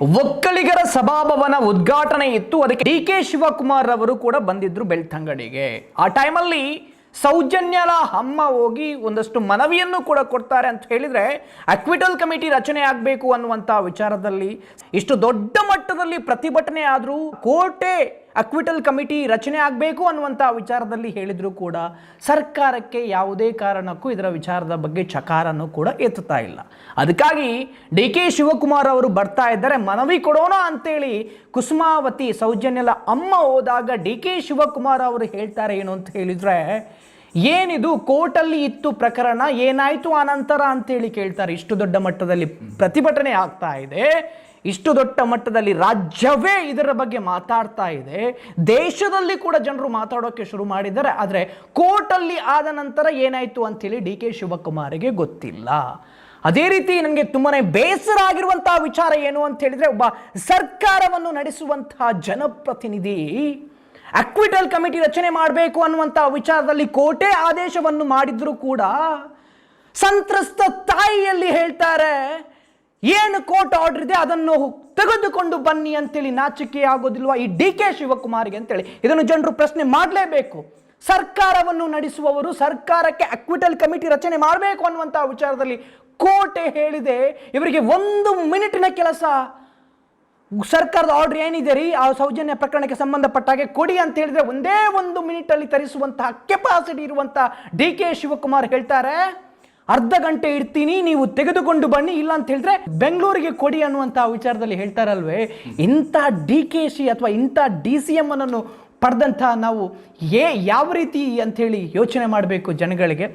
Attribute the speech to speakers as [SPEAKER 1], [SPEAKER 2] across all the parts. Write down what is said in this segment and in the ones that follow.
[SPEAKER 1] ಒಕ್ಕಲಿಗರ ಸಭಾಭವನ ಉದ್ಘಾಟನೆ ಇತ್ತು. ಅದಕ್ಕೆ ಡಿ ಕೆ ಶಿವಕುಮಾರ್ ಅವರು ಕೂಡ ಬಂದಿದ್ರು ಬೆಳ್ತಂಗಡಿಗೆ. ಆ ಟೈಮಲ್ಲಿ ಸೌಜನ್ಯಲ ಅಮ್ಮ ಹೋಗಿ ಒಂದಷ್ಟು ಮನವಿಯನ್ನು ಕೂಡ ಕೊಡ್ತಾರೆ ಅಂತ ಹೇಳಿದ್ರೆ ಅಕ್ವಿಟಲ್ ಕಮಿಟಿ ರಚನೆ ಆಗಬೇಕು ಅನ್ನುವಂಥ ವಿಚಾರದಲ್ಲಿ ಇಷ್ಟು ದೊಡ್ಡ ಮಟ್ಟದಲ್ಲಿ ಪ್ರತಿಭಟನೆ ಆದರೂ ಕೋರ್ಟೆ ಅಕ್ವಿಟಲ್ ಕಮಿಟಿ ರಚನೆ ಆಗಬೇಕು ಅನ್ನುವಂಥ ವಿಚಾರದಲ್ಲಿ ಹೇಳಿದರೂ ಕೂಡ ಸರ್ಕಾರಕ್ಕೆ ಯಾವುದೇ ಕಾರಣಕ್ಕೂ ಇದರ ವಿಚಾರದ ಬಗ್ಗೆ ಚಕಾರನ್ನು ಕೂಡ ಎತ್ತುತ್ತಾ ಇಲ್ಲ. ಅದಕ್ಕಾಗಿ ಡಿ ಕೆ ಶಿವಕುಮಾರ್ ಅವರು ಬರ್ತಾ ಇದ್ದಾರೆ, ಮನವಿ ಕೊಡೋಣ ಅಂತೇಳಿ ಕುಸುಮಾವತಿ ಸೌಜನ್ಯಲ ಅಮ್ಮ ಹೋದಾಗ ಡಿ ಕೆ ಶಿವಕುಮಾರ್ ಅವರು ಹೇಳ್ತಾರೆ ಏನು ಅಂತ ಹೇಳಿದರೆ, ಏನಿದು ಕೋರ್ಟಲ್ಲಿ ಇತ್ತು ಪ್ರಕರಣ, ಏನಾಯಿತು ಆನಂತರ ನಂತರ ಅಂತೇಳಿ ಕೇಳ್ತಾರೆ. ಇಷ್ಟು ದೊಡ್ಡ ಮಟ್ಟದಲ್ಲಿ ಪ್ರತಿಭಟನೆ ಆಗ್ತಾ ಇದೆ. ಇಷ್ಟು ದೊಡ್ಡ ಮಟ್ಟದಲ್ಲಿ ರಾಜ್ಯವೇ ಇದರ ಬಗ್ಗೆ ಮಾತಾಡ್ತಾ ಇದೆ. ದೇಶದಲ್ಲಿ ಕೂಡ ಜನರು ಮಾತಾಡೋಕೆ ಶುರು ಮಾಡಿದ್ದಾರೆ. ಆದರೆ ಕೋರ್ಟಲ್ಲಿ ಆದ ನಂತರ ಏನಾಯಿತು ಅಂತೇಳಿ ಡಿ ಕೆ ಶಿವಕುಮಾರಿಗೆ ಗೊತ್ತಿಲ್ಲ. ಅದೇ ರೀತಿ ನನಗೆ ತುಂಬಾ ಬೇಸರ ಆಗಿರುವಂತಹ ವಿಚಾರ ಏನು ಅಂತ ಹೇಳಿದ್ರೆ ಒಬ್ಬ ಸರ್ಕಾರವನ್ನು ನಡೆಸುವಂತಹ ಜನಪ್ರತಿನಿಧಿ ಅಕ್ವಿಟಲ್ ಕಮಿಟಿ ರಚನೆ ಮಾಡಬೇಕು ಅನ್ನುವಂಥ ವಿಚಾರದಲ್ಲಿ ಕೋಟೆ ಆದೇಶವನ್ನು ಮಾಡಿದ್ರು ಕೂಡ ಸಂತ್ರಸ್ತ ತಾಯಿಯಲ್ಲಿ ಹೇಳ್ತಾರೆ ಏನು ಕೋರ್ಟ್ ಆರ್ಡರ್ ಇದೆ ಅದನ್ನು ತೆಗೆದುಕೊಂಡು ಬನ್ನಿ ಅಂತೇಳಿ ನಾಚಿಕೆ ಆಗೋದಿಲ್ವಾ ಈ ಡಿ ಕೆ ಶಿವಕುಮಾರ್ಗೆ ಅಂತೇಳಿ? ಇದನ್ನು ಜನರು ಪ್ರಶ್ನೆ ಮಾಡಲೇಬೇಕು. ಸರ್ಕಾರವನ್ನು ನಡೆಸುವವರು ಸರ್ಕಾರಕ್ಕೆ ಅಕ್ವಿಟಲ್ ಕಮಿಟಿ ರಚನೆ ಮಾಡಬೇಕು ಅನ್ನುವಂಥ ವಿಚಾರದಲ್ಲಿ ಕೋರ್ಟ್ ಹೇಳಿದೆ. ಇವರಿಗೆ ಒಂದು ಮಿನಿಟಿನ ಕೆಲಸ. ಸರ್ಕಾರದ ಆರ್ಡರ್ ಏನಿದೆ ರೀ? ಆ ಸೌಜನ್ಯ ಪ್ರಕರಣಕ್ಕೆ ಸಂಬಂಧಪಟ್ಟ ಹಾಗೆ ಕೊಡಿ ಅಂತ ಹೇಳಿದ್ರೆ ಒಂದೇ ಒಂದು ಮಿನಿಟ್ ಅಲ್ಲಿ ತರಿಸುವಂತಹ ಕೆಪಾಸಿಟಿ ಇರುವಂತಹ ಡಿ ಕೆ ಶಿವಕುಮಾರ್ ಹೇಳ್ತಾರೆ. ಅರ್ಧ ಗಂಟೆ ಇಡ್ತೀನಿ ನೀವು ತೆಗೆದುಕೊಂಡು ಬನ್ನಿ ಇಲ್ಲ ಅಂತ ಹೇಳಿದ್ರೆ ಬೆಂಗಳೂರಿಗೆ ಕೊಡಿ ಅನ್ನುವಂತಹ ವಿಚಾರದಲ್ಲಿ ಹೇಳ್ತಾರಲ್ವೇ? ಇಂಥ ಡಿ ಕೆ ಸಿ ಅಥವಾ ಇಂಥ ಡಿ ಸಿ ಎಂ ಅನ್ನು ಪಡೆದಂಥ ನಾವು ಏ ಯಾವ ರೀತಿ ಅಂಥೇಳಿ ಯೋಚನೆ ಮಾಡಬೇಕು ಜನಗಳಿಗೆ?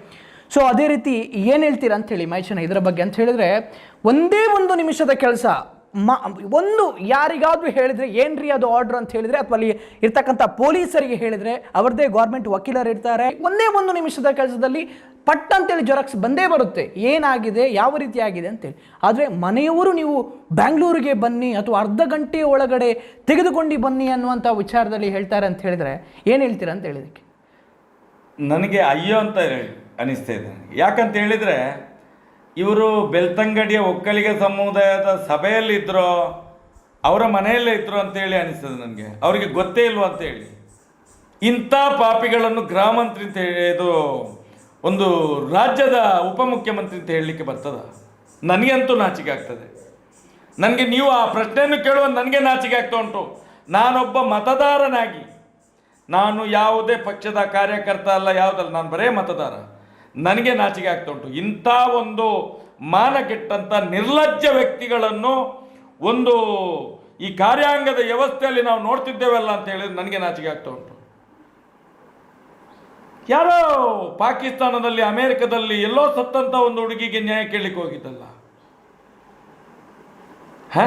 [SPEAKER 1] ಸೊ, ಅದೇ ರೀತಿ ಏನು ಹೇಳ್ತೀರಾ ಅಂಥೇಳಿ ಮಹೇಶನ ಇದರ ಬಗ್ಗೆ ಅಂತ ಹೇಳಿದ್ರೆ ಒಂದೇ ಒಂದು ನಿಮಿಷದ ಕೆಲಸ. ಮ, ಒಂದು ಯಾರಿಗಾದರೂ ಹೇಳಿದ್ರೆ ಏನ್ರಿ ಅದು ಆರ್ಡರ್ ಅಂತ ಹೇಳಿದ್ರೆ ಅಥವಾ ಅಲ್ಲಿ ಇರ್ತಕ್ಕಂಥ ಪೊಲೀಸರಿಗೆ ಹೇಳಿದ್ರೆ ಅವರದೇ ಗೌರ್ಮೆಂಟ್ ವಕೀಲರು ಇರ್ತಾರೆ. ಒಂದೇ ಒಂದು ನಿಮಿಷದ ಕೆಲಸದಲ್ಲಿ ಪಟ್ ಅಂತೇಳಿ ಜೆರಾಕ್ಸ್ ಬಂದೇ ಬರುತ್ತೆ. ಏನಾಗಿದೆ? ಯಾವ ರೀತಿ ಆಗಿದೆ ಅಂತೇಳಿ. ಆದರೆ ಮನೆಯವರು ನೀವು ಬ್ಯಾಂಗ್ಳೂರಿಗೆ ಬನ್ನಿ ಅಥವಾ ಅರ್ಧ ಗಂಟೆ ಒಳಗಡೆ ತೆಗೆದುಕೊಂಡು ಬನ್ನಿ ಅನ್ನುವಂಥ ವಿಚಾರದಲ್ಲಿ ಹೇಳ್ತಾರೆ ಅಂತ ಹೇಳಿದರೆ ಏನು ಹೇಳ್ತೀರಾ ಅಂತ ಹೇಳಿದಕ್ಕೆ?
[SPEAKER 2] ನನಗೆ ಅಯ್ಯೋ ಅಂತ ಅನಿಸ್ತಾ ಇದೆ. ಯಾಕಂತ ಹೇಳಿದರೆ ಇವರು ಬೆಳ್ತಂಗಡಿಯ ಒಕ್ಕಲಿಗ ಸಮುದಾಯದ ಸಭೆಯಲ್ಲಿ ಇದ್ದರೋ ಅವರ ಮನೆಯಲ್ಲೇ ಇದ್ರು ಅಂತೇಳಿ ಅನಿಸ್ತದೆ ನನಗೆ. ಅವರಿಗೆ ಗೊತ್ತೇ ಇಲ್ವಾ ಅಂತೇಳಿ. ಇಂಥ ಪಾಪಿಗಳನ್ನು ಗೃಹ ಅಂತ ಹೇಳಿ, ಇದು ಒಂದು ರಾಜ್ಯದ ಉಪಮುಖ್ಯಮಂತ್ರಿ ಅಂತ ಹೇಳಲಿಕ್ಕೆ ಬರ್ತದ? ನನಗಂತೂ ನಾಚಿಕೆ ಆಗ್ತದೆ. ನನಗೆ ನೀವು ಆ ಪ್ರಶ್ನೆಯನ್ನು ಕೇಳುವ ನನಗೆ ನಾಚಿಕೆ ಆಗ್ತಾ ಉಂಟು. ನಾನೊಬ್ಬ ಮತದಾರನಾಗಿ, ನಾನು ಯಾವುದೇ ಪಕ್ಷದ ಕಾರ್ಯಕರ್ತ ಅಲ್ಲ, ಯಾವುದಲ್ಲ, ನಾನು ಬರೇ ಮತದಾರ. ನನಗೆ ನಾಚಿಕೆ ಆಗ್ತಾ ಉಂಟು. ಇಂಥ ಒಂದು ಮಾನಗೆಟ್ಟಂಥ ನಿರ್ಲಜ್ಜ ವ್ಯಕ್ತಿಗಳನ್ನು ಒಂದು ಈ ಕಾರ್ಯಾಂಗದ ವ್ಯವಸ್ಥೆಯಲ್ಲಿ ನಾವು ನೋಡ್ತಿದ್ದೇವಲ್ಲ ಅಂತ ಹೇಳಿದ್ರೆ ನನಗೆ ನಾಚಿಕೆ ಆಗ್ತಾ ಉಂಟು. ಯಾರೋ ಪಾಕಿಸ್ತಾನದಲ್ಲಿ, ಅಮೆರಿಕದಲ್ಲಿ ಎಲ್ಲೋ ಸತ್ತಂತ ಒಂದು ಹುಡುಗಿಗೆ ನ್ಯಾಯ ಕೇಳಲಿಕ್ಕೆ ಹೋಗಿದ್ದಲ್ಲ. ಹ?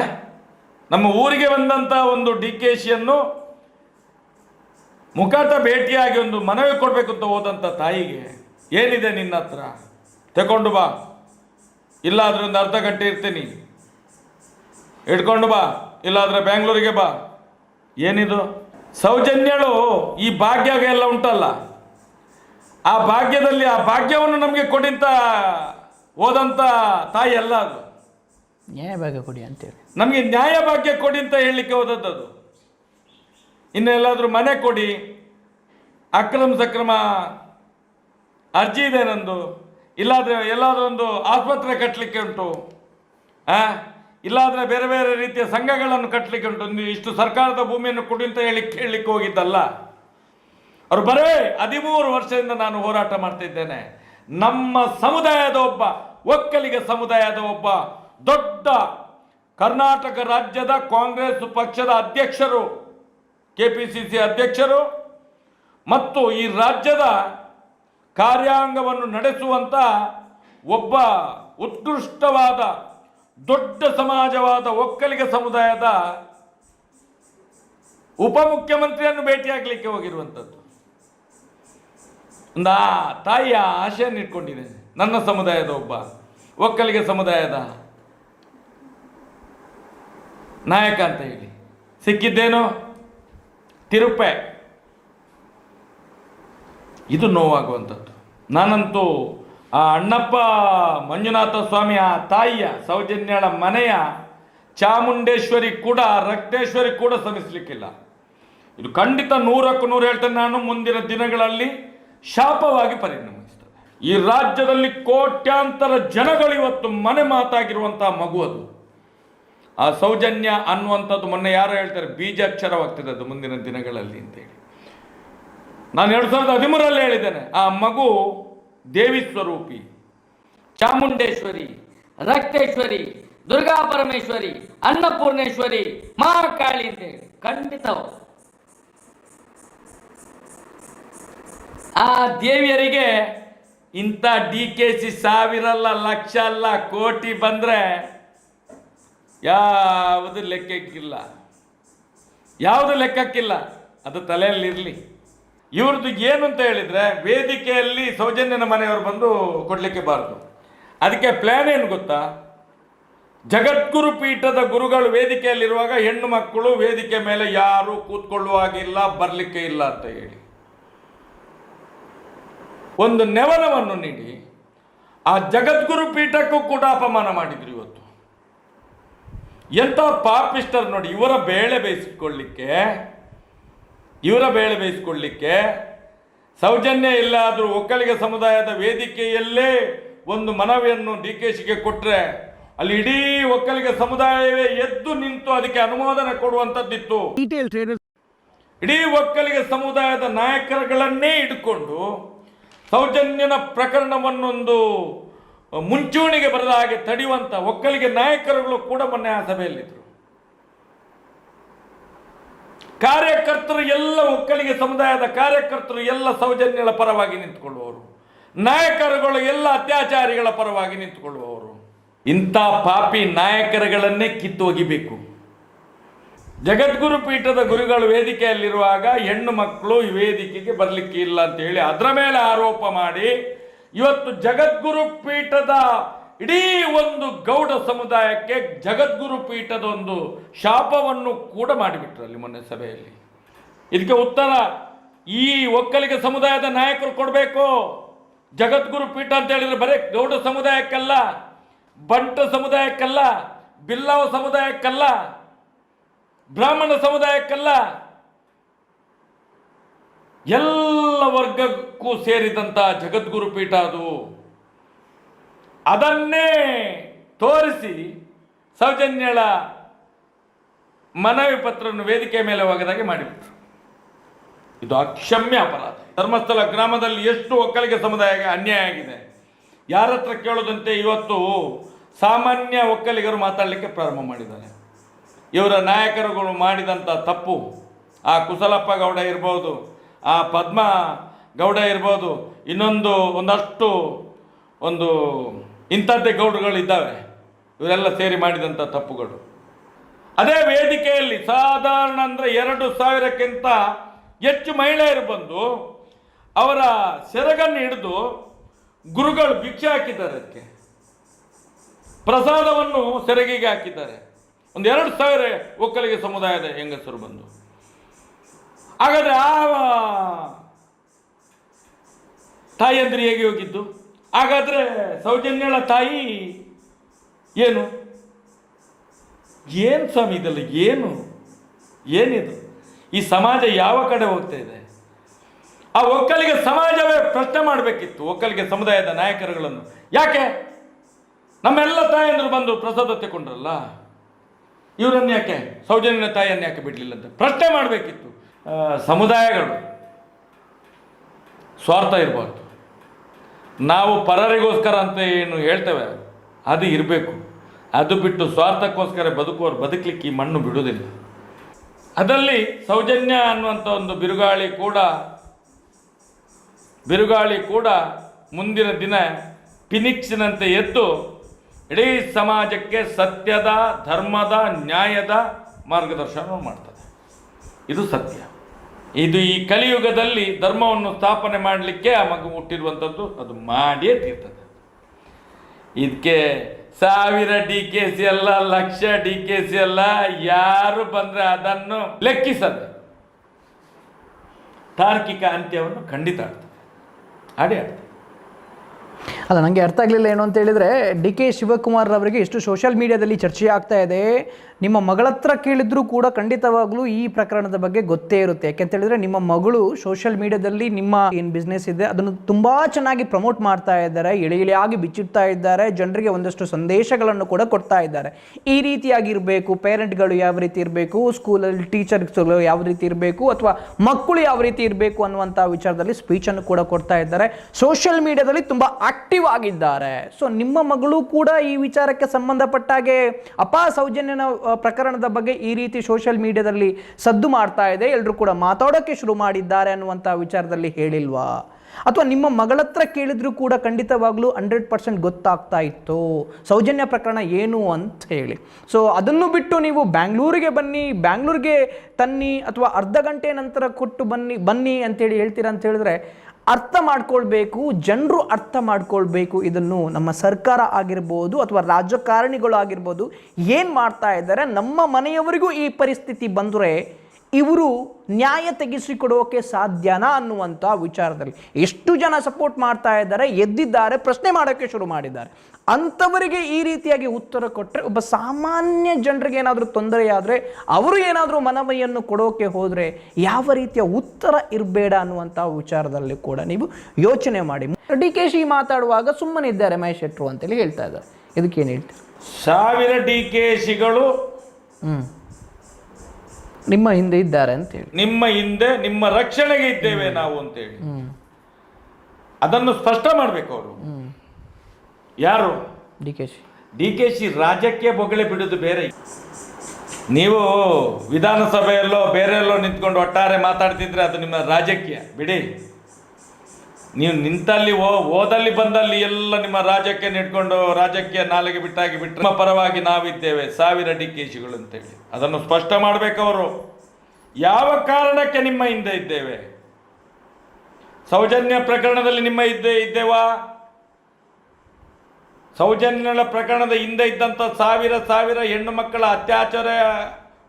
[SPEAKER 2] ನಮ್ಮ ಊರಿಗೆ ಬಂದಂತ ಒಂದು ಡಿ ಕೆ ಶಿಯನ್ನು ಮುಖಾಟ ಭೇಟಿಯಾಗಿ ಒಂದು ಮನವಿ ಕೊಡಬೇಕು ಅಂತ ಹೋದಂಥ ತಾಯಿಗೆ ಏನಿದೆ ನಿನ್ನ ಹತ್ರ? ತಗೊಂಡು ಬಾ. ಇಲ್ಲಾದ್ರೆ ಒಂದು ಅರ್ಧ ಗಂಟೆ ಇರ್ತೀನಿ. ಇಟ್ಕೊಂಡು ಬಾ. ಇಲ್ಲಾದ್ರೆ ಬೆಂಗಳೂರಿಗೆ ಬಾ. ಏನಿದು? ಸೌಜನ್ಯಳು ಈ ಭಾಗ್ಯ ಎಲ್ಲ ಉಂಟಲ್ಲ. ಆ ಭಾಗ್ಯದಲ್ಲಿ ಆ ಭಾಗ್ಯವನ್ನು ನಮಗೆ ಕೊಡಿಂತ ಹೋದಂಥ ತಾಯಿ ಅಲ್ಲ ಅದು.
[SPEAKER 1] ನ್ಯಾಯ ಭಾಗ್ಯ ಕೊಡಿ ಅಂತೇಳಿ.
[SPEAKER 2] ನಮಗೆ ನ್ಯಾಯ ಭಾಗ್ಯ ಕೊಡಿ ಅಂತ ಹೇಳಲಿಕ್ಕೆ ಹೋದದ್ದು ಅದು. ಇನ್ನೆಲ್ಲಾದರೂ ಮನೆ ಕೊಡಿ. ಅಕ್ರಮ ಸಕ್ರಮ ಅರ್ಜಿ ಇದೆ ನಂದು. ಇಲ್ಲಾದರೆ ಎಲ್ಲಾದ್ರೂ ಒಂದು ಆಸ್ಪತ್ರೆ ಕಟ್ಟಲಿಕ್ಕೆ ಉಂಟು. ಆ? ಇಲ್ಲಾದರೆ ಬೇರೆ ಬೇರೆ ರೀತಿಯ ಸಂಘಗಳನ್ನು ಕಟ್ಟಲಿಕ್ಕೆ ಉಂಟು. ಇಷ್ಟು ಸರ್ಕಾರದ ಭೂಮಿಯನ್ನು ಕೊಡಿ ಅಂತ ಹೇಳಿ ಕೇಳಲಿಕ್ಕೆ ಹೋಗಿದ್ದಲ್ಲ. ಅವರು ಬರೇ, ಹದಿಮೂರು ವರ್ಷದಿಂದ ನಾನು ಹೋರಾಟ ಮಾಡ್ತಿದ್ದೇನೆ. ನಮ್ಮ ಸಮುದಾಯದ ಒಬ್ಬ, ಒಕ್ಕಲಿಗ ಸಮುದಾಯದ ಒಬ್ಬ, ದೊಡ್ಡ ಕರ್ನಾಟಕ ರಾಜ್ಯದ ಕಾಂಗ್ರೆಸ್ ಪಕ್ಷದ ಅಧ್ಯಕ್ಷರು ಕೆ ಅಧ್ಯಕ್ಷರು, ಮತ್ತು ಈ ರಾಜ್ಯದ ಕಾರ್ಯಾಂಗವನ್ನು ನಡೆಸುವಂತ ಒಬ್ಬ ಉತ್ಕೃಷ್ಟವಾದ, ದೊಡ್ಡ ಸಮಾಜವಾದ ಒಕ್ಕಲಿಗ ಸಮುದಾಯದ ಉಪಮುಖ್ಯಮಂತ್ರಿಯನ್ನು ಭೇಟಿಯಾಗಲಿಕ್ಕೆ ಹೋಗಿರುವಂಥದ್ದು ಆ ತಾಯಿಯ ಆಶೆಯನ್ನು ಇಟ್ಕೊಂಡಿದ್ದೇನೆ. ನನ್ನ ಸಮುದಾಯದ ಒಬ್ಬ, ಒಕ್ಕಲಿಗ ಸಮುದಾಯದ ನಾಯಕ ಅಂತ ಹೇಳಿ. ಸಿಕ್ಕಿದ್ದೇನೋ ತಿರುಪೆ. ಇದು ನೋವಾಗುವಂಥದ್ದು. ನಾನಂತೂ ಆ ಅಣ್ಣಪ್ಪ ಮಂಜುನಾಥ ಸ್ವಾಮಿ ಆ ತಾಯಿಯ ಸೌಜನ್ಯಳ ಮನೆಯ ಚಾಮುಂಡೇಶ್ವರಿ ಕೂಡ ರಕ್ತೇಶ್ವರಿ ಕೂಡ ಸಮಿಸ್ಲಿಕ್ಕಿಲ್ಲ ಇದು ಖಂಡಿತ ನೂರಕ್ಕೂ ನೂರು ಹೇಳ್ತೇನೆ ನಾನು, ಮುಂದಿನ ದಿನಗಳಲ್ಲಿ ಶಾಪವಾಗಿ ಪರಿಣಮಿಸ್ತದೆ. ಈ ರಾಜ್ಯದಲ್ಲಿ ಕೋಟ್ಯಾಂತರ ಜನಗಳು ಇವತ್ತು ಮನೆ ಮಾತಾಗಿರುವಂತಹ ಮಗು ಅದು. ಆ ಸೌಜನ್ಯ ಅನ್ನುವಂಥದ್ದು ಮೊನ್ನೆ ಯಾರು ಹೇಳ್ತಾರೆ, ಬೀಜಾಕ್ಷರವಾಗ್ತದೆ ಅದು ಮುಂದಿನ ದಿನಗಳಲ್ಲಿ ಅಂತೇಳಿ ನಾನು ಎರಡು ಸಾವಿರದ ಹದಿಮೂರಲ್ಲಿ ಹೇಳಿದ್ದೇನೆ, ಆ ಮಗು ದೇವಿ ಸ್ವರೂಪಿ,
[SPEAKER 3] ಚಾಮುಂಡೇಶ್ವರಿ, ರಕ್ತೇಶ್ವರಿ, ದುರ್ಗಾ ಪರಮೇಶ್ವರಿ, ಅನ್ನಪೂರ್ಣೇಶ್ವರಿ, ಮಹಾಕಾಳಿ ಅಂತ ಹೇಳಿ, ಖಂಡಿತ ಆ ದೇವಿಯರಿಗೆ
[SPEAKER 2] ಇಂಥ ಡಿ ಕೆ ಸಿ ಸಾವಿರಲ್ಲ ಲಕ್ಷ ಅಲ್ಲ ಕೋಟಿ ಬಂದ್ರೆ ಯಾವುದು ಲೆಕ್ಕಕ್ಕಿಲ್ಲ ಯಾವುದು ಲೆಕ್ಕಕ್ಕಿಲ್ಲ, ಅದು ತಲೆಯಲ್ಲಿರಲಿ. ಇವ್ರದ್ದು ಏನು ಅಂತ ಹೇಳಿದ್ರೆ ವೇದಿಕೆಯಲ್ಲಿ ಸೌಜನ್ಯನ ಮನೆಯವರು ಬಂದು ಕೊಡಲಿಕ್ಕೆ ಬಾರದು. ಅದಕ್ಕೆ ಪ್ಲಾನ್ ಏನು ಗೊತ್ತಾ? ಜಗದ್ಗುರು ಪೀಠದ ಗುರುಗಳು ವೇದಿಕೆಯಲ್ಲಿರುವಾಗ ಹೆಣ್ಣು ಮಕ್ಕಳು ವೇದಿಕೆ ಮೇಲೆ ಯಾರು ಕೂತ್ಕೊಳ್ಳುವಾಗಿಲ್ಲ ಬರಲಿಕ್ಕೆ ಇಲ್ಲ ಅಂತ ಹೇಳಿ. ಒಂದು ನೆವನವನ್ನು ನೀಡಿ, ಆ ಜಗದ್ಗುರು ಪೀಠಕ್ಕೂ ಕೂಡ ಅಪಮಾನ ಮಾಡಿದ್ರು ಇವತ್ತು. ಎಂಥ ಪಾಪಿಸ್ಟರ್ ನೋಡಿ, ಇವರ ಬೇಳೆ ಬೇಯಿಸಿಕೊಳ್ಳಿಕ್ಕೆ ಇವರ ಬೇಳೆ ಬೇಯಿಸ್ಕೊಳ್ಳಿಕ್ಕೆ ಸೌಜನ್ಯ ಇಲ್ಲಾದರೂ ಒಕ್ಕಲಿಗ ಸಮುದಾಯದ ವೇದಿಕೆಯಲ್ಲೇ ಒಂದು ಮನವಿಯನ್ನು ಡಿ ಕೆ ಶಿಗೆ ಕೊಟ್ಟರೆ ಅಲ್ಲಿ ಇಡೀ ಒಕ್ಕಲಿಗ ಸಮುದಾಯವೇ ಎದ್ದು ನಿಂತು ಅದಕ್ಕೆ ಅನುಮೋದನೆ ಕೊಡುವಂಥದ್ದಿತ್ತು. ಇಡೀ ಒಕ್ಕಲಿಗ ಸಮುದಾಯದ ನಾಯಕರುಗಳನ್ನೇ ಇಟ್ಕೊಂಡು ಸೌಜನ್ಯನ ಪ್ರಕರಣವನ್ನೊಂದು ಮುಂಚೂಣಿಗೆ ಬರದ ಹಾಗೆ ತಡೆಯುವಂಥ ಒಕ್ಕಲಿಗ ನಾಯಕರುಗಳು ಕೂಡ ಮೊನ್ನೆ ಆ ಸಭೆಯಲ್ಲಿದ್ದರು. ಕಾರ್ಯಕರ್ತರು ಎಲ್ಲ ಒಕ್ಕಲಿಗೆ ಸಮುದಾಯದ ಕಾರ್ಯಕರ್ತರು ಎಲ್ಲ ಸೌಜನ್ಯಗಳ ಪರವಾಗಿ ನಿಂತುಕೊಳ್ಳುವವರು. ನಾಯಕರುಗಳು ಎಲ್ಲ ಅತ್ಯಾಚಾರಿಗಳ ಪರವಾಗಿ ನಿಂತುಕೊಳ್ಳುವವರು. ಇಂಥ ಪಾಪಿ ನಾಯಕರುಗಳನ್ನೇ ಕಿತ್ತು ಒಗಿಬೇಕು. ಜಗದ್ಗುರು ಪೀಠದ ಗುರುಗಳು ವೇದಿಕೆಯಲ್ಲಿರುವಾಗ ಹೆಣ್ಣು ಮಕ್ಕಳು ಈ ವೇದಿಕೆಗೆ ಬರಲಿಕ್ಕೆ ಇಲ್ಲ ಅಂತ ಹೇಳಿ ಅದರ ಮೇಲೆ ಆರೋಪ ಮಾಡಿ ಇವತ್ತು ಜಗದ್ಗುರು ಪೀಠದ ಇಡೀ ಒಂದು ಗೌಡ ಸಮುದಾಯಕ್ಕೆ ಜಗದ್ಗುರು ಪೀಠದ ಒಂದು ಶಾಪವನ್ನು ಕೂಡ ಮಾಡಿಬಿಟ್ರು ಅಲ್ಲಿ ಮೊನ್ನೆ ಸಭೆಯಲ್ಲಿ. ಇದಕ್ಕೆ ಉತ್ತರ, ಈ ಒಕ್ಕಲಿಗ ಸಮುದಾಯದ ನಾಯಕರು ಕೊಡಬೇಕು. ಜಗದ್ಗುರು ಪೀಠ ಅಂತ ಹೇಳಿದ್ರೆ ಬರೀ ಗೌಡ ಸಮುದಾಯಕ್ಕಲ್ಲ, ಬಂಟ ಸಮುದಾಯಕ್ಕಲ್ಲ, ಬಿಲ್ಲವ ಸಮುದಾಯಕ್ಕಲ್ಲ, ಬ್ರಾಹ್ಮಣ ಸಮುದಾಯಕ್ಕಲ್ಲ, ಎಲ್ಲ ವರ್ಗಕ್ಕೂ ಸೇರಿದಂತ ಜಗದ್ಗುರು ಪೀಠ ಅದು. ಅದನ್ನೇ ತೋರಿಸಿ ಸೌಜನ್ಯಳ ಮನವಿ ಪತ್ರವನ್ನು ವೇದಿಕೆ ಮೇಲೆ ಒಗೆದಾಗೆ ಮಾಡಿಬಿಟ್ರು. ಇದು ಅಕ್ಷಮ್ಯ ಅಪರಾಧ. ಧರ್ಮಸ್ಥಳ ಗ್ರಾಮದಲ್ಲಿ ಎಷ್ಟು ಒಕ್ಕಲಿಗ ಸಮುದಾಯ ಅನ್ಯಾಯ ಆಗಿದೆ? ಯಾರ ಹತ್ರ ಕೇಳೋದಂತೆ ಇವತ್ತು ಸಾಮಾನ್ಯ ಒಕ್ಕಲಿಗರು ಮಾತಾಡಲಿಕ್ಕೆ ಪ್ರಾರಂಭ ಮಾಡಿದ್ದಾರೆ. ಇವರ ನಾಯಕರುಗಳು ಮಾಡಿದಂಥ ತಪ್ಪು. ಆ ಕುಸಲಪ್ಪ ಗೌಡ ಇರ್ಬೋದು, ಆ ಪದ್ಮ ಗೌಡ ಇರ್ಬೋದು, ಇನ್ನೊಂದು ಒಂದಷ್ಟು ಒಂದು ಇಂಥದ್ದೇ ಗೌಡಗಳು ಇದ್ದಾವೆ ಇವರೆಲ್ಲ ಸೇರಿ ಮಾಡಿದಂಥ ತಪ್ಪುಗಳು. ಅದೇ ವೇದಿಕೆಯಲ್ಲಿ ಸಾಧಾರಣ ಅಂದರೆ ಎರಡು ಸಾವಿರಕ್ಕಿಂತ ಹೆಚ್ಚು ಮಹಿಳೆಯರು ಬಂದು ಅವರ ಸೆರಗನ್ನು ಹಿಡಿದು ಗುರುಗಳು ಭಿಕ್ಷೆ ಹಾಕಿದ್ದಾರೆ ಅದಕ್ಕೆ. ಪ್ರಸಾದವನ್ನು ಸೆರಗಿಗೆ ಹಾಕಿದ್ದಾರೆ. ಒಂದು ಎರಡು ಸಾವಿರ ಒಕ್ಕಲಿಗ ಸಮುದಾಯದ ಹೆಂಗಸರು ಬಂದು. ಹಾಗಾದರೆ ಆ ತಾಯಿಯಂದ್ರೆ ಹೇಗೆ ಹೋಗಿದ್ದು? ಹಾಗಾದ್ರೆ ಸೌಜನ್ಯಳ ತಾಯಿ ಏನು? ಏನು ಸ್ವಾಮಿ ಇದೆಲ್ಲ? ಏನು? ಏನಿದು? ಈ ಸಮಾಜ ಯಾವ ಕಡೆ ಹೋಗ್ತಾ ಇದೆ? ಆ ಒಕ್ಕಲಿಗೆ ಸಮಾಜವೇ ಪ್ರಶ್ನೆ ಮಾಡಬೇಕಿತ್ತು, ಒಕ್ಕಲಿಗೆ ಸಮುದಾಯದ ನಾಯಕರುಗಳನ್ನು. ಯಾಕೆ? ನಮ್ಮೆಲ್ಲ ತಾಯಂದರು ಬಂದು ಪ್ರಸಾದ ತಗೊಂಡ್ರಲ್ಲ ಇವರನ್ನು ಯಾಕೆ? ಸೌಜನ್ಯ ತಾಯಿಯನ್ನು ಯಾಕೆ ಬಿಡಲಿಲ್ಲ ಅಂತ ಪ್ರಶ್ನೆ ಮಾಡಬೇಕಿತ್ತು. ಸಮುದಾಯಗಳು ಸ್ವಾರ್ಥ ಇರಬಾರ್ದು. ನಾವು ಪರರಿಗೋಸ್ಕರ ಅಂತ ಏನು ಹೇಳ್ತೇವೆ? ಅದು ಇರಬೇಕು. ಅದು ಬಿಟ್ಟು ಸ್ವಾರ್ಥಕ್ಕೋಸ್ಕರ ಬದುಕುವವರು ಬದುಕಲಿಕ್ಕೆ ಈ ಮಣ್ಣು ಬಿಡುವುದಿಲ್ಲ. ಅದರಲ್ಲಿ ಸೌಜನ್ಯ ಅನ್ನುವಂಥ ಒಂದು ಬಿರುಗಾಳಿ ಕೂಡ ಬಿರುಗಾಳಿ ಕೂಡ ಮುಂದಿನ ದಿನ ಪಿನಿಕ್ಸಿನಂತೆ ಎದ್ದು ಇಡೀ ಸಮಾಜಕ್ಕೆ ಸತ್ಯದ, ಧರ್ಮದ, ನ್ಯಾಯದ ಮಾರ್ಗದರ್ಶನ ಮಾಡ್ತದೆ. ಇದು ಸತ್ಯ. ಇದು ಈ ಕಲಿಯುಗದಲ್ಲಿ ಧರ್ಮವನ್ನು ಸ್ಥಾಪನೆ ಮಾಡಲಿಕ್ಕೆ ಆ ಮಗು ಹುಟ್ಟಿರುವಂಥದ್ದು ಅದು ಮಾಡಿಯೇ ತೀರ್ತದೆ ಇದಕ್ಕೆ ಸಾವಿರ ಡಿ ಕೆ ಸಿ ಅಲ್ಲ, ಲಕ್ಷ ಡಿ ಕೆ ಸಿ ಅಲ್ಲ, ಯಾರು ಬಂದರೆ ಅದನ್ನು ಲೆಕ್ಕಿಸದೆ ತಾರ್ಕಿಕ ಅಂತ್ಯವನ್ನು ಖಂಡಿತ ಆಡ್ತದೆ ಆಡಿ ಆಡ್ತದೆ
[SPEAKER 1] ಅಲ್ಲ ನನಗೆ ಅರ್ಥ ಆಗಲಿಲ್ಲ ಏನು ಅಂತ ಹೇಳಿದರೆ, ಡಿ ಕೆ ಶಿವಕುಮಾರ್ ಅವರಿಗೆ ಎಷ್ಟು ಸೋಷಿಯಲ್ ಮೀಡಿಯಾದಲ್ಲಿ ಚರ್ಚೆ ಆಗ್ತಾ ಇದೆ. ನಿಮ್ಮ ಮಗಳ ಹತ್ರ ಕೇಳಿದ್ರೂ ಕೂಡ ಖಂಡಿತವಾಗ್ಲೂ ಈ ಪ್ರಕರಣದ ಬಗ್ಗೆ ಗೊತ್ತೇ ಇರುತ್ತೆ. ಯಾಕೆಂತ ಹೇಳಿದ್ರೆ ನಿಮ್ಮ ಮಗಳು ಸೋಷಿಯಲ್ ಮೀಡಿಯಾದಲ್ಲಿ ನಿಮ್ಮ ಏನು ಬಿಸ್ನೆಸ್ ಇದೆ, ಅದನ್ನು ತುಂಬ ಚೆನ್ನಾಗಿ ಪ್ರಮೋಟ್ ಮಾಡ್ತಾ ಇದ್ದಾರೆ, ಎಳೆ ಎಳೆಯಾಗಿ ಬಿಚ್ಚಿಡ್ತಾ ಇದ್ದಾರೆ, ಜನರಿಗೆ ಒಂದಷ್ಟು ಸಂದೇಶಗಳನ್ನು ಕೂಡ ಕೊಡ್ತಾ ಇದ್ದಾರೆ. ಈ ರೀತಿಯಾಗಿರಬೇಕು ಪೇರೆಂಟ್ಗಳು ಯಾವ ರೀತಿ ಇರಬೇಕು ಸ್ಕೂಲಲ್ಲಿ ಟೀಚರ್ಸ್ಗಳು ಯಾವ ರೀತಿ ಇರಬೇಕು, ಅಥವಾ ಮಕ್ಕಳು ಯಾವ ರೀತಿ ಇರಬೇಕು ಅನ್ನುವಂಥ ವಿಚಾರದಲ್ಲಿ ಸ್ಪೀಚನ್ನು ಕೂಡ ಕೊಡ್ತಾ ಇದ್ದಾರೆ. ಸೋಷಿಯಲ್ ಮೀಡಿಯಾದಲ್ಲಿ ತುಂಬ ಆಕ್ಟಿವ್ ಆಗಿದ್ದಾರೆ. ಸೊ ನಿಮ್ಮ ಮಗಳು ಕೂಡ ಈ ವಿಚಾರಕ್ಕೆ ಸಂಬಂಧಪಟ್ಟಾಗೆ ಅಪಾ ಸೌಜನ್ಯನ ಪ್ರಕರಣದ ಬಗ್ಗೆ ಈ ರೀತಿ ಸೋಷಿಯಲ್ ಮೀಡಿಯಾದಲ್ಲಿ ಸದ್ದು ಮಾಡ್ತಾ ಇದೆ. ಎಲ್ಲರೂ ಕೂಡ ಮಾತಾಡೋಕ್ಕೆ ಶುರು ಮಾಡಿದ್ದಾರೆ ಅನ್ನುವಂಥ ವಿಚಾರದಲ್ಲಿ ಹೇಳಿಲ್ವಾ? ಅಥವಾ ನಿಮ್ಮ ಮಗಳ ಹತ್ರ ಕೇಳಿದ್ರು ಕೂಡ ಖಂಡಿತವಾಗ್ಲೂ ಹಂಡ್ರೆಡ್ ಪರ್ಸೆಂಟ್ ಗೊತ್ತಾಗ್ತಾ ಇತ್ತು. ಸೌಜನ್ಯ ಪ್ರಕರಣ ಏನು ಅಂತ ಹೇಳಿ. ಸೊ ಅದನ್ನು ಬಿಟ್ಟು ನೀವು ಬ್ಯಾಂಗ್ಳೂರಿಗೆ ಬನ್ನಿ, ಬ್ಯಾಂಗ್ಳೂರಿಗೆ ತನ್ನಿ ಅಥವಾ ಅರ್ಧ ಗಂಟೆ ನಂತರ ಕೊಟ್ಟು ಬನ್ನಿ ಬನ್ನಿ ಅಂತೇಳಿ ಹೇಳ್ತೀರಾ ಅಂತ ಹೇಳಿದ್ರೆ ಅರ್ಥ ಮಾಡ್ಕೊಳ್ಬೇಕು, ಜನರು ಅರ್ಥ ಮಾಡ್ಕೊಳ್ಬೇಕು, ಇದನ್ನು ನಮ್ಮ ಸರ್ಕಾರ ಆಗಿರ್ಬೋದು ಅಥವಾ ರಾಜಕಾರಣಿಗಳು ಆಗಿರ್ಬೋದು ಏನು ಮಾಡ್ತಾ ಇದ್ದಾರೆ, ನಮ್ಮ ಮನೆಯವರಿಗೂ ಈ ಪರಿಸ್ಥಿತಿ ಬಂದರೆ ಇವರು ನ್ಯಾಯ ತೆಗೆಸಿಕೊಡೋಕೆ ಸಾಧ್ಯನಾ ಅನ್ನುವಂಥ ವಿಚಾರದಲ್ಲಿ ಎಷ್ಟು ಜನ ಸಪೋರ್ಟ್ ಮಾಡ್ತಾ ಇದ್ದಾರೆ ಎದ್ದಿದ್ದಾರೆ ಪ್ರಶ್ನೆ ಮಾಡೋಕ್ಕೆ ಶುರು ಮಾಡಿದ್ದಾರೆ. ಅಂಥವರಿಗೆ ಈ ರೀತಿಯಾಗಿ ಉತ್ತರ ಕೊಟ್ಟರೆ ಒಬ್ಬ ಸಾಮಾನ್ಯ ಜನರಿಗೆ ಏನಾದರೂ ತೊಂದರೆಯಾದರೆ ಅವರು ಏನಾದರೂ ಮನವಿಯನ್ನು ಕೊಡೋಕೆ ಹೋದರೆ ಯಾವ ರೀತಿಯ ಉತ್ತರ ಇರಬೇಡ ಅನ್ನುವಂಥ ವಿಚಾರದಲ್ಲಿ ಕೂಡ ನೀವು ಯೋಚನೆ ಮಾಡಿ. ಡಿ ಕೆ ಶಿ ಮಾತಾಡುವಾಗ ಸುಮ್ಮನೆ ಇದ್ದಾರೆ ಮಹೇಶ್ ಶೆಟ್ರು ಅಂತೇಳಿ ಹೇಳ್ತಾ ಇದ್ದಾರೆ. ಇದಕ್ಕೇನು ಹೇಳ್ತಾರೆ?
[SPEAKER 2] ಸಾವಿರ ಡಿ ಕೆ ಶಿಗಳು
[SPEAKER 1] ಹ್ಞೂ ನಿಮ್ಮ ಹಿಂದೆ ಇದ್ದಾರೆ ಅಂತ ಹೇಳಿ
[SPEAKER 2] ನಿಮ್ಮ ಹಿಂದೆ ನಿಮ್ಮ ರಕ್ಷಣೆಗೆ ಇದ್ದೇವೆ ನಾವು ಅಂತೇಳಿ.
[SPEAKER 1] ಹೇಳಿ
[SPEAKER 2] ಅದನ್ನು ಸ್ಪಷ್ಟ ಮಾಡಬೇಕು ಅವರು. ಯಾರು?
[SPEAKER 1] D K Shi.
[SPEAKER 2] D K Shi ರಾಜ್ಯಕ್ಕೆ ಬೊಗಳೆ ಬಿಡುದು ಬೇರೆ. ನೀವು ವಿಧಾನಸಭೆಯಲ್ಲೋ ಬೇರೆಲ್ಲೋ ನಿಂತ್ಕೊಂಡು ಒಟ್ಟಾರೆ ಮಾತಾಡ್ತಿದ್ರೆ ಅದು ನಿಮ್ಮ ರಾಜಕೀಯ. ಬಿಡಿ. ನೀವು ನಿಂತಲ್ಲಿ ಓ, ಓದಲ್ಲಿ ಬಂದಲ್ಲಿ ಎಲ್ಲ ನಿಮ್ಮ ರಾಜ್ಯಕ್ಕೆ ನಿಟ್ಕೊಂಡು ರಾಜ್ಯಕ್ಕೆ ನಾಲಿಗೆ ಬಿಟ್ಟಾಗಿ ಬಿಟ್ಟರೆ ನಿಮ್ಮ ಪರವಾಗಿ ನಾವಿದ್ದೇವೆ. ಸಾವಿರ ಡಿ ಕೆ ಶಿಗಳು ಅಂತೇಳಿ ಅದನ್ನು ಸ್ಪಷ್ಟ ಅವರು. ಯಾವ ಕಾರಣಕ್ಕೆ ನಿಮ್ಮ ಹಿಂದೆ ಇದ್ದೇವೆ? ಸೌಜನ್ಯ ಪ್ರಕರಣದಲ್ಲಿ ನಿಮ್ಮ ಹಿಂದೆ ಇದ್ದೇವಾ? ಸೌಜನ್ಯ ಪ್ರಕರಣದ ಹಿಂದೆ ಇದ್ದಂಥ ಸಾವಿರ ಸಾವಿರ ಹೆಣ್ಣು ಮಕ್ಕಳ ಅತ್ಯಾಚಾರ,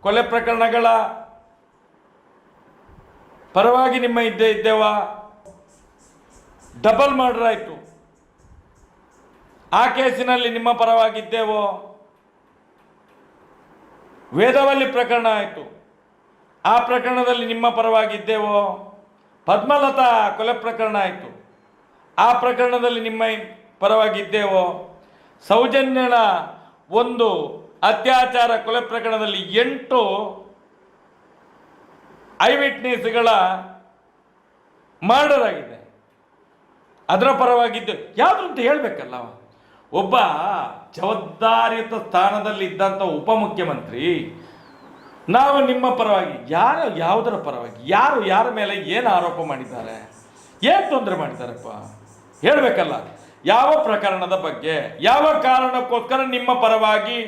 [SPEAKER 2] ಕೊಲೆ ಪ್ರಕರಣಗಳ ಪರವಾಗಿ ನಿಮ್ಮ ಇದ್ದೇ ಇದ್ದೇವಾ? ಡಬಲ್ ಮರ್ಡರ್ ಆಯಿತು. ಆ ಕೇಸಿನಲ್ಲಿ ನಿಮ್ಮ ಪರವಾಗಿದ್ದೇವೋ? ವೇದವಲ್ಲಿ ಪ್ರಕರಣ ಆಯಿತು. ಆ ಪ್ರಕರಣದಲ್ಲಿ ನಿಮ್ಮ ಪರವಾಗಿದ್ದೇವೋ? ಪದ್ಮಲತಾ ಕೊಲೆ ಪ್ರಕರಣ ಆಯಿತು. ಆ ಪ್ರಕರಣದಲ್ಲಿ ನಿಮ್ಮ ಪರವಾಗಿದ್ದೇವೋ? ಸೌಜನ್ಯನ ಒಂದು ಅತ್ಯಾಚಾರ ಕೊಲೆ ಪ್ರಕರಣದಲ್ಲಿ ಎಂಟು ಐ ವಿಟ್ನೆಸ್ಗಳ ಮರ್ಡರ್ ಆಗಿದೆ. ಅದರ ಪರವಾಗಿದ್ದು ಯಾವುದು ಅಂತ ಹೇಳಬೇಕಲ್ಲ ಒಬ್ಬ ಜವಾಬ್ದಾರಿಯುತ ಸ್ಥಾನದಲ್ಲಿ ಇದ್ದಂಥ ಉಪಮುಖ್ಯಮಂತ್ರಿ, ನಾವು ನಿಮ್ಮ ಪರವಾಗಿ, ಯಾರು, ಯಾವುದರ ಪರವಾಗಿ, ಯಾರು ಯಾರ ಮೇಲೆ ಏನು ಆರೋಪ ಮಾಡಿದ್ದಾರೆ, ಏನು ತೊಂದರೆ ಮಾಡಿದ್ದಾರಪ್ಪ? ಹೇಳಬೇಕಲ್ಲ. ಯಾವ ಪ್ರಕರಣದ ಬಗ್ಗೆ, ಯಾವ ಕಾರಣಕ್ಕೋಸ್ಕರ ನಿಮ್ಮ ಪರವಾಗಿ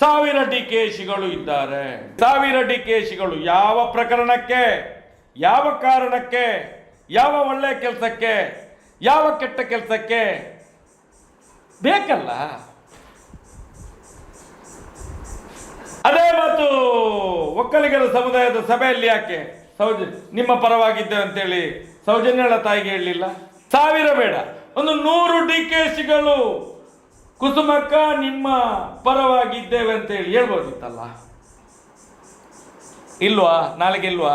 [SPEAKER 2] ಸಾವಿರ ಡಿ ಶಿಗಳು ಇದ್ದಾರೆ? ಸಾವಿರ ಡಿ ಶಿಗಳು ಯಾವ ಪ್ರಕರಣಕ್ಕೆ, ಯಾವ ಕಾರಣಕ್ಕೆ, ಯಾವ ಒಳ್ಳೆಯ ಕೆಲಸಕ್ಕೆ ಯಾವ ಕೆಟ್ಟ ಕೆಲಸಕ್ಕೆ? ಬೇಕಲ್ಲ. ಅದೇ ಮಾತು ಒಕ್ಕಲಿಗರ ಸಮುದಾಯದ ಸಭೆಯಲ್ಲಿ ಯಾಕೆ? ಸೌಜ ನಿಮ್ಮ ಪರವಾಗಿದ್ದೇವೆ ಅಂತೇಳಿ ಸೌಜನ್ಯಳ ತಾಯಿಗೆ ಹೇಳಲಿಲ್ಲ? ಸಾವಿರ ಬೇಡ. ಒಂದು ನೂರು ಡಿ ಕೆ ಶಿಗಳು ಕುಸುಮಕ್ಕ, ನಿಮ್ಮ ಪರವಾಗಿದ್ದೇವೆ ಅಂತೇಳಿ ಹೇಳ್ಬೋದಿತ್ತಲ್ಲ? ಇಲ್ವಾ? ನಾಳೆಗೆ ಇಲ್ವಾ?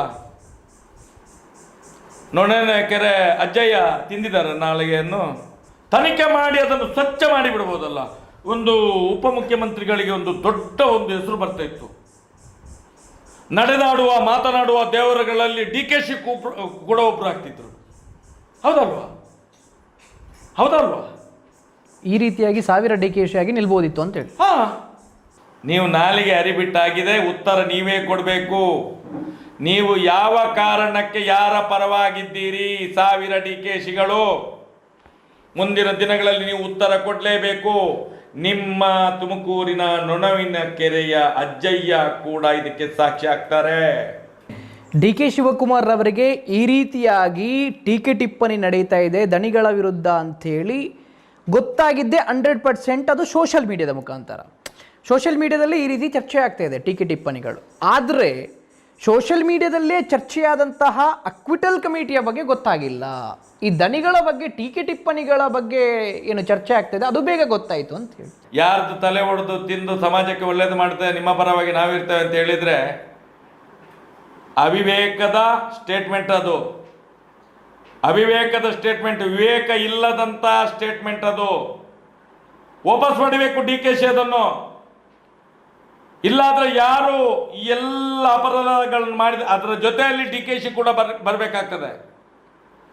[SPEAKER 2] ನೊಣನ ಕೆರೆ ಅಜ್ಜಯ್ಯ ತಿಂದಿದ್ದಾರೆ ನಾಳೆಗೆಯನ್ನು. ತನಿಖೆ ಮಾಡಿ ಅದನ್ನು ಸ್ವಚ್ಛ ಮಾಡಿ ಬಿಡ್ಬೋದಲ್ಲ ಒಂದು ಉಪಮುಖ್ಯಮಂತ್ರಿಗಳಿಗೆ ಒಂದು ದೊಡ್ಡ ಒಂದು ಹೆಸರು ಬರ್ತಾ ಇತ್ತು. ನಡೆದಾಡುವ ಮಾತನಾಡುವ ದೇವರುಗಳಲ್ಲಿ ಡಿ ಕೆ ಶಿ ಕೂಡ ಒಬ್ಬರು ಆಗ್ತಿದ್ರು. ಹೌದಲ್ವಾ? ಹೌದಲ್ವಾ?
[SPEAKER 1] ಈ ರೀತಿಯಾಗಿ ಸಾವಿರ ಡಿ ಕೆ ಶಿ ಆಗಿ ನಿಲ್ಬೋದಿತ್ತು ಅಂತೇಳಿ.
[SPEAKER 2] ಹಾ. ನೀವು ನಾಲಿಗೆ ಅರಿಬಿಟ್ಟಾಗಿದೆ ಉತ್ತರ ನೀವೇ ಕೊಡಬೇಕು. ನೀವು ಯಾವ ಕಾರಣಕ್ಕೆ ಯಾರ ಪರವಾಗಿದ್ದೀರಿ? ಸಾವಿರ ಡಿ ಕೆ ಶಿಗಳು ಮುಂದಿನ ದಿನಗಳಲ್ಲಿ ನೀವು ಉತ್ತರ ಕೊಡಲೇಬೇಕು. ನಿಮ್ಮ ತುಮಕೂರಿನ ನೊಣವಿನ ಕೆರೆಯ ಅಜ್ಜಯ್ಯ ಕೂಡ ಇದಕ್ಕೆ ಸಾಕ್ಷಿ ಆಗ್ತಾರೆ.
[SPEAKER 1] ಡಿ ಕೆ ಶಿವಕುಮಾರ್ ಅವರಿಗೆ ಈ ರೀತಿಯಾಗಿ ಟೀಕೆ ಟಿಪ್ಪಣಿ ನಡೀತಾ ಇದೆ ದಣಿಗಳ ವಿರುದ್ಧ ಅಂಥೇಳಿ. ಗೊತ್ತಾಗಿದ್ದೇ ಹಂಡ್ರೆಡ್ ಪರ್ಸೆಂಟ್ ಅದು ಸೋಷಲ್ ಮೀಡಿಯಾದ ಮುಖಾಂತರ. ಸೋಷಲ್ ಮೀಡಿಯಾದಲ್ಲಿ ಈ ರೀತಿ ಚರ್ಚೆ ಆಗ್ತಾ ಇದೆ ಟೀಕೆ ಟಿಪ್ಪಣಿಗಳು. ಆದರೆ ಸೋಷಿಯಲ್ ಮೀಡಿಯಾದಲ್ಲೇ ಚರ್ಚೆಯಾದಂತಹ ಅಕ್ವಿಟಲ್ ಕಮಿಟಿಯ ಬಗ್ಗೆ ಗೊತ್ತಾಗಿಲ್ಲ. ಈ ದನಿಗಳ ಬಗ್ಗೆ, ಟೀಕೆ ಟಿಪ್ಪಣಿಗಳ ಬಗ್ಗೆ ಏನು ಚರ್ಚೆ ಆಗ್ತಿದೆ ಅದು ಬೇಗ ಗೊತ್ತಾಯಿತು ಅಂತ ಹೇಳಿ.
[SPEAKER 2] ಯಾರ್ದು ತಲೆ ಹೊಡೆದು ತಿಂದು ಸಮಾಜಕ್ಕೆ ಒಳ್ಳೇದು ಮಾಡ್ತೇವೆ ನಿಮ್ಮ ಪರವಾಗಿ ನಾವಿರ್ತೇವೆ ಅಂತ ಹೇಳಿದ್ರೆ, ಅವಿವೇಕದ ಸ್ಟೇಟ್ಮೆಂಟ್ ಅದು. ಅವಿವೇಕದ ಸ್ಟೇಟ್ಮೆಂಟ್ ವಿವೇಕ ಇಲ್ಲದಂತ ಸ್ಟೇಟ್ಮೆಂಟ್ ಅದು. ವಾಪಸ್ ಮಾಡಬೇಕು ಡಿ ಕೆ ಶಿ ಅದನ್ನು. ಇಲ್ಲಾದ್ರೆ ಯಾರು ಎಲ್ಲ ಅಪರಾಧಗಳನ್ನು ಮಾಡಿದ ಅದರ ಜೊತೆಯಲ್ಲಿ ಡಿ ಕೆ ಶಿ ಕೂಡ ಬರ್, ಬರಬೇಕಾಗ್ತದೆ.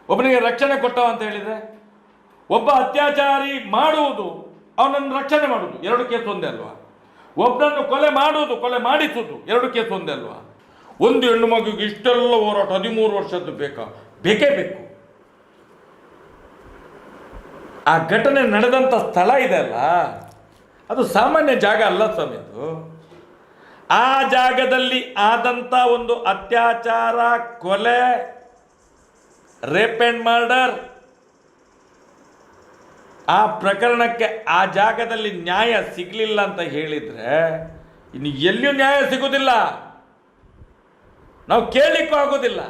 [SPEAKER 2] ಒಬ್ಬನಿಗೆ ರಕ್ಷಣೆ ಕೊಟ್ಟವ ಅಂತ ಹೇಳಿದರೆ, ಒಬ್ಬ ಅತ್ಯಾಚಾರಿ ಮಾಡುವುದು, ಅವನನ್ನು ರಕ್ಷಣೆ ಮಾಡುವುದು, ಎರಡು ಕೇಸ್ ಒಂದೇ ಅಲ್ವಾ? ಒಬ್ಬನನ್ನು ಕೊಲೆ ಮಾಡುವುದು, ಕೊಲೆ ಮಾಡಿಸುವುದು, ಎರಡು ಕೇಸ್ ಒಂದೇ ಅಲ್ವಾ? ಒಂದು ಹೆಣ್ಣು ಮಗುಗೆ ಇಷ್ಟೆಲ್ಲ ಹೋರಾಟ, ಹದಿಮೂರು ವರ್ಷದ್ದು ಬೇಕಾ? ಬೇಕೇ ಬೇಕು. ಆ ಘಟನೆ ನಡೆದಂಥ ಸ್ಥಳ ಇದೆ ಅಲ್ಲ? ಅದು ಸಾಮಾನ್ಯ ಜಾಗ ಅಲ್ಲ ಸ್ವಾಮಿ ಆ ಜಾಗದಲ್ಲಿ ಆದಂಥ ಒಂದು ಅತ್ಯಾಚಾರ, ಕೊಲೆ, ರೇಪ್ ಆ್ಯಂಡ್ ಮರ್ಡರ್ ಆ ಪ್ರಕರಣಕ್ಕೆ ಆ ಜಾಗದಲ್ಲಿ ನ್ಯಾಯ ಸಿಗಲಿಲ್ಲ ಅಂತ ಹೇಳಿದ್ರೆ ಇನ್ನು ಎಲ್ಲಿಯೂ ನ್ಯಾಯ ಸಿಗುವುದಿಲ್ಲ ನಾವು ಕೇಳಲಿಕ್ಕೂ ಆಗೋದಿಲ್ಲ.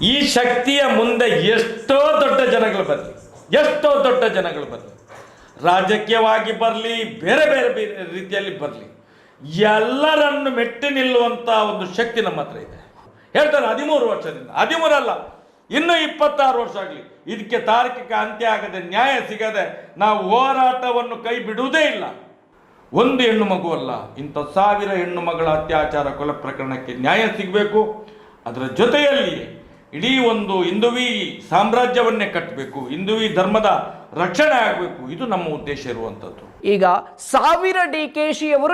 [SPEAKER 2] ಈ ಶಕ್ತಿಯ ಮುಂದೆ ಎಷ್ಟೋ ದೊಡ್ಡ ಜನಗಳು ಬರಲಿ, ಎಷ್ಟೋ ದೊಡ್ಡ ಜನಗಳು ಬರಲಿ, ರಾಜಕೀಯವಾಗಿ ಬರಲಿ ಬೇರೆ ಬೇರೆ ಬೇರೆ ರೀತಿಯಲ್ಲಿ ಬರಲಿ ಎಲ್ಲರನ್ನು ಮೆಟ್ಟಿ ನಿಲ್ಲುವಂಥ ಒಂದು ಶಕ್ತಿ ನಮ್ಮ ಹತ್ರ ಇದೆ. ಹೇಳ್ತಾರೆ ಹದಿಮೂರು ವರ್ಷದಿಂದ. ಹದಿಮೂರಲ್ಲ, ಇನ್ನು ಇಪ್ಪತ್ತಾರು ವರ್ಷ ಆಗಲಿ. ಇದಕ್ಕೆ ತಾರ್ಕಿಕ ಅಂತ್ಯ ಆಗದೆ ನ್ಯಾಯ ಸಿಗದೆ ನಾವು ಹೋರಾಟವನ್ನು ಕೈ ಬಿಡುವುದೇ ಇಲ್ಲ. ಒಂದು ಹೆಣ್ಣು ಮಗು ಅಲ್ಲ, ಇಂಥ ಸಾವಿರ ಹೆಣ್ಣು ಮಗಳ ಅತ್ಯಾಚಾರ ಕೊಲೆ ಪ್ರಕರಣಕ್ಕೆ ನ್ಯಾಯ ಸಿಗಬೇಕು. ಅದರ ಜೊತೆಯಲ್ಲಿ ಇಡೀ ಒಂದು ಹಿಂದುವಿ ಸಾಮ್ರಾಜ್ಯವನ್ನೇ ಕಟ್ಟಬೇಕು ಹಿಂದುವಿ ಧರ್ಮದ ರಕ್ಷಣೆ ಆಗಬೇಕು. ಇದು ನಮ್ಮ ಉದ್ದೇಶ ಇರುವಂಥದ್ದು.
[SPEAKER 1] ಈಗ ಸಾವಿರ ಡಿ ಕೆ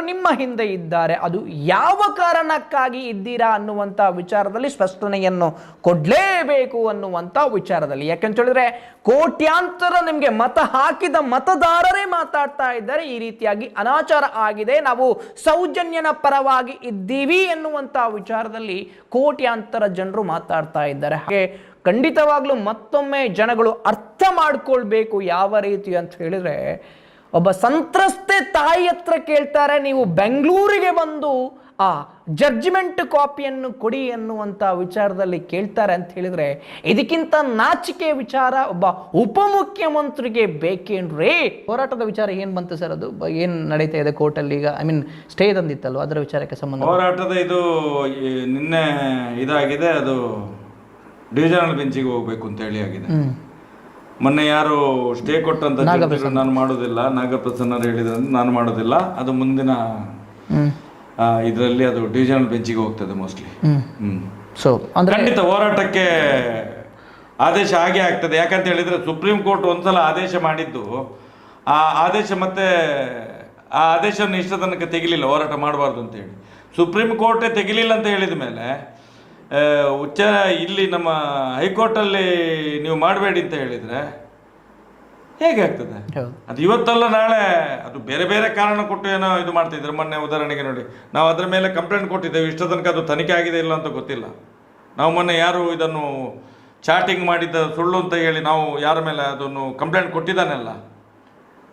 [SPEAKER 1] ನಿಮ್ಮ ಹಿಂದೆ ಇದ್ದಾರೆ. ಅದು ಯಾವ ಕಾರಣಕ್ಕಾಗಿ ಇದ್ದೀರಾ ಅನ್ನುವಂಥ ವಿಚಾರದಲ್ಲಿ ಸ್ಪಷ್ಟನೆಯನ್ನು ಕೊಡಲೇಬೇಕು ಅನ್ನುವಂಥ ವಿಚಾರದಲ್ಲಿ. ಯಾಕಂತ ಹೇಳಿದ್ರೆ ಕೋಟ್ಯಾಂತರ ನಿಮಗೆ ಮತ ಹಾಕಿದ ಮತದಾರರೇ ಮಾತಾಡ್ತಾ ಇದ್ದಾರೆ. ಈ ರೀತಿಯಾಗಿ ಅನಾಚಾರ ಆಗಿದೆ. ನಾವು ಸೌಜನ್ಯನ ಪರವಾಗಿ ಇದ್ದೀವಿ ಎನ್ನುವಂಥ ವಿಚಾರದಲ್ಲಿ ಕೋಟ್ಯಾಂತರ ಜನರು ಮಾತಾಡ್ತಾ ಇದ್ದಾರೆ. ಹಾಗೆ ಖಂಡಿತವಾಗ್ಲೂ ಮತ್ತೊಮ್ಮೆ ಜನಗಳು ಅರ್ಥ ಮಾಡ್ಕೊಳ್ಬೇಕು ಯಾವ ರೀತಿ ಅಂತ ಹೇಳಿದ್ರೆ ಒಬ್ಬ ಸಂತ್ರಸ್ತೆ ತಾಯಿ ಹತ್ರ ಕೇಳ್ತಾರೆ ನೀವು ಬೆಂಗಳೂರಿಗೆ ಬಂದು ಆ ಜಡ್ಜ್ಮೆಂಟ್ ಕಾಪಿಯನ್ನು ಕೊಡಿ ಅನ್ನುವಂಥ ವಿಚಾರದಲ್ಲಿ ಕೇಳ್ತಾರೆ ಅಂತ ಹೇಳಿದ್ರೆ ಇದಕ್ಕಿಂತ ನಾಚಿಕೆ ವಿಚಾರ ಒಬ್ಬ ಉಪಮುಖ್ಯಮಂತ್ರಿಗೆ ಬೇಕೇನ್ರಿ? ಹೋರಾಟದ ವಿಚಾರ ಏನು ಬಂತು ಸರ್ ಅದು? ಏನು ನಡೀತಾ ಇದೆ ಕೋರ್ಟಲ್ಲಿ ಈಗ? ಐ ಮೀನ್ ಸ್ಟೇ ತಂದಿತ್ತಲ್ವ ಅದರ ವಿಚಾರಕ್ಕೆ ಸಂಬಂಧ
[SPEAKER 2] ಹೋರಾಟದ ಇದು ನಿನ್ನೆ ಇದಾಗಿದೆ ಅದು ಡಿವಿಷನಲ್ ಬೆಂಚಿಗೆ ಹೋಗಬೇಕು ಅಂತ ಹೇಳಿ ಆಗಿದೆ. ಮೊನ್ನೆ ಯಾರು ಸ್ಟೇ ಕೊಟ್ಟಂತ ನಾನು ಮಾಡೋದಿಲ್ಲ. ನಾಗಪ್ರಸನ್ನರು ಹೇಳಿದ್ರೆ ನಾನು ಮಾಡೋದಿಲ್ಲ. ಅದು ಮುಂದಿನ ಇದರಲ್ಲಿ ಅದು ಡಿವಿಷನಲ್ ಬೆಂಚಿಗೆ ಹೋಗ್ತದೆ ಮೋಸ್ಟ್ಲಿ
[SPEAKER 1] ಸೊ ಅಂದ್ರೆ
[SPEAKER 2] ಖಂಡಿತ ಹೋರಾಟಕ್ಕೆ ಆದೇಶ ಹಾಗೆ ಆಗ್ತದೆ. ಯಾಕಂತ ಹೇಳಿದ್ರೆ ಸುಪ್ರೀಂ ಕೋರ್ಟ್ ಒಂದ್ಸಲ ಆದೇಶ ಮಾಡಿದ್ದು. ಆ ಆದೇಶ ಮತ್ತೆ ಆ ಆದೇಶವನ್ನು ಇಷ್ಟ ತನಕ ತೆಗಿಲಿಲ್ಲ. ಹೋರಾಟ ಮಾಡಬಾರ್ದು ಅಂತ ಹೇಳಿ. ಸುಪ್ರೀಂ ಕೋರ್ಟೇ ತೆಗಿಲಿಲ್ಲ ಅಂತ ಹೇಳಿದ ಮೇಲೆ ಉಚ್ಚ ಇಲ್ಲಿ ನಮ್ಮ ಹೈಕೋರ್ಟಲ್ಲಿ ನೀವು ಮಾಡಬೇಡಿ ಅಂತ ಹೇಳಿದ್ರೆ ಹೇಗೆ ಆಗ್ತದೆ? ಅದು ಇವತ್ತಲ್ಲ ನಾಳೆ ಅದು ಬೇರೆ ಬೇರೆ ಕಾರಣ ಕೊಟ್ಟು ಏನೋ ಇದು ಮಾಡ್ತಿದ್ರು. ಮೊನ್ನೆ ಉದಾಹರಣೆಗೆ ನೋಡಿ ನಾವು ಅದರ ಮೇಲೆ ಕಂಪ್ಲೇಂಟ್ ಕೊಟ್ಟಿದ್ದೇವೆ. ಇಷ್ಟ ತನಕ ಅದು ತನಿಖೆ ಆಗಿದೆ ಇಲ್ಲ ಅಂತ ಗೊತ್ತಿಲ್ಲ. ನಾವು ಮೊನ್ನೆ ಯಾರು ಇದನ್ನು ಚಾಟಿಂಗ್ ಮಾಡಿದ್ದ ಸುಳ್ಳು ಅಂತ ಹೇಳಿ ನಾವು ಯಾರ ಮೇಲೆ ಅದನ್ನು ಕಂಪ್ಲೇಂಟ್ ಕೊಟ್ಟಿದ್ದಾನಲ್ಲ?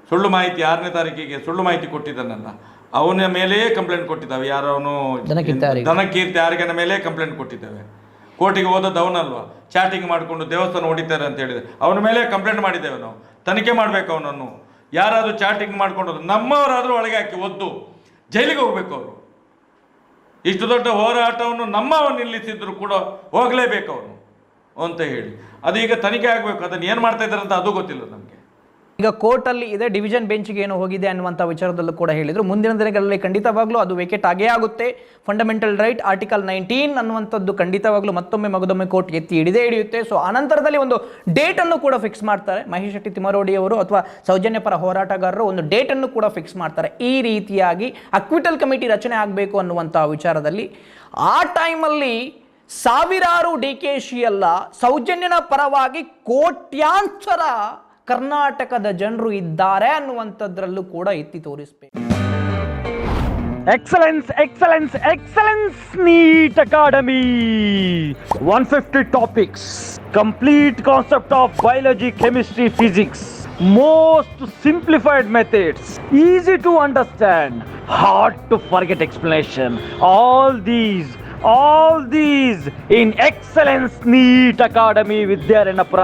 [SPEAKER 2] ಸುಳ್ಳು ಮಾಹಿತಿ ಆರನೇ ತಾರೀಕಿಗೆ ಸುಳ್ಳು ಮಾಹಿತಿ ಕೊಟ್ಟಿದ್ದಾನಲ್ಲ? ಅವನ ಮೇಲೆಯೇ ಕಂಪ್ಲೇಂಟ್ ಕೊಟ್ಟಿದ್ದಾವೆ. ಯಾರು ಅವನು
[SPEAKER 1] ದನಕೀರ್ತಿ?
[SPEAKER 2] ದನಕೀರ್ತಿ ಯಾರಿಗನ ಮೇಲೆ ಕಂಪ್ಲೇಂಟ್ ಕೊಟ್ಟಿದ್ದೇವೆ. ಕೋರ್ಟಿಗೆ ಹೋದದ್ದು ಅವನಲ್ವಾ ಚಾಟಿಂಗ್ ಮಾಡಿಕೊಂಡು ದೇವಸ್ಥಾನ ಹೊಡಿತಾರೆ ಅಂತ ಹೇಳಿದೆ ಅವನ ಮೇಲೆ ಕಂಪ್ಲೇಂಟ್ ಮಾಡಿದ್ದೇವೆ ನಾವು. ತನಿಖೆ ಮಾಡಬೇಕು ಅವನನ್ನು. ಯಾರಾದರೂ ಚಾಟಿಂಗ್ ಮಾಡ್ಕೊಂಡು ನಮ್ಮವರಾದರೂ ಒಳಗೆ ಹಾಕಿ ಒದ್ದು. ಜೈಲಿಗೆ ಹೋಗ್ಬೇಕು ಅವರು. ಇಷ್ಟು ದೊಡ್ಡ ಹೋರಾಟವನ್ನು ನಮ್ಮವನು ನಿಲ್ಲಿಸಿದ್ರು ಕೂಡ ಹೋಗಲೇಬೇಕು ಅವನು ಅಂತ ಹೇಳಿ. ಅದು ಈಗ ತನಿಖೆ ಆಗಬೇಕು. ಅದನ್ನು ಏನು ಮಾಡ್ತಾ ಇದ್ದಾರೆ ಅಂತ ಅದು ಗೊತ್ತಿಲ್ಲ ನಮಗೆ.
[SPEAKER 1] ಈಗ ಕೋರ್ಟಲ್ಲಿ ಇದೆ ಡಿವಿಷನ್ ಬೆಂಚ್ಗೆ ಏನು ಹೋಗಿದೆ ಅನ್ನುವಂಥ ವಿಚಾರದಲ್ಲೂ ಕೂಡ ಹೇಳಿದರು. ಮುಂದಿನ ದಿನಗಳಲ್ಲಿ ಖಂಡಿತವಾಗ್ಲೂ ಅದು ವೇಕೆಟ್ ಆಗೇ ಆಗುತ್ತೆ. ಫಂಡಮೆಂಟಲ್ ರೈಟ್ ಆರ್ಟಿಕಲ್ ನೈನ್ಟೀನ್ ಅನ್ನುವಂಥದ್ದು ಖಂಡಿತವಾಗ್ಲೂ ಮತ್ತೊಮ್ಮೆ ಮಗದೊಮ್ಮೆ ಕೋರ್ಟ್ ಎತ್ತಿ ಹಿಡಿದೇ ಹಿಡಿಯುತ್ತೆ. ಸೊ ಆನಂತರದಲ್ಲಿ ಒಂದು ಡೇಟನ್ನು ಕೂಡ ಫಿಕ್ಸ್ ಮಾಡ್ತಾರೆ. ಮಹೇಶ್ ಶೆಟ್ಟಿ ತಿಮರೋಡಿ ಅವರು ಅಥವಾ ಸೌಜನ್ಯ ಪರ ಹೋರಾಟಗಾರರು ಒಂದು ಡೇಟನ್ನು ಕೂಡ ಫಿಕ್ಸ್ ಮಾಡ್ತಾರೆ. ಈ ರೀತಿಯಾಗಿ ಅಕ್ವಿಟಲ್ ಕಮಿಟಿ ರಚನೆ ಆಗಬೇಕು ಅನ್ನುವಂಥ ವಿಚಾರದಲ್ಲಿ ಆ ಟೈಮಲ್ಲಿ ಸಾವಿರಾರು ಡಿ ಕೆ ಶಿ ಅಲ್ಲ ಸೌಜನ್ಯನ ಪರವಾಗಿ ಕೋಟ್ಯಾಂತರ ಕರ್ನಾಟಕದ ಜನರು ಇದ್ದಾರೆ ಅನ್ನುವಂಥದ್ರಲ್ಲೂ ಕೂಡ ಎತ್ತಿ ತೋರಿಸ್ಬೇಕು.
[SPEAKER 4] Excellence excellence excellence NEET academy one fifty topics complete concept of biology chemistry physics most simplified methods easy to understand hard to forget explanation all these all these in excellence NEET academy
[SPEAKER 5] Vidyaranyapura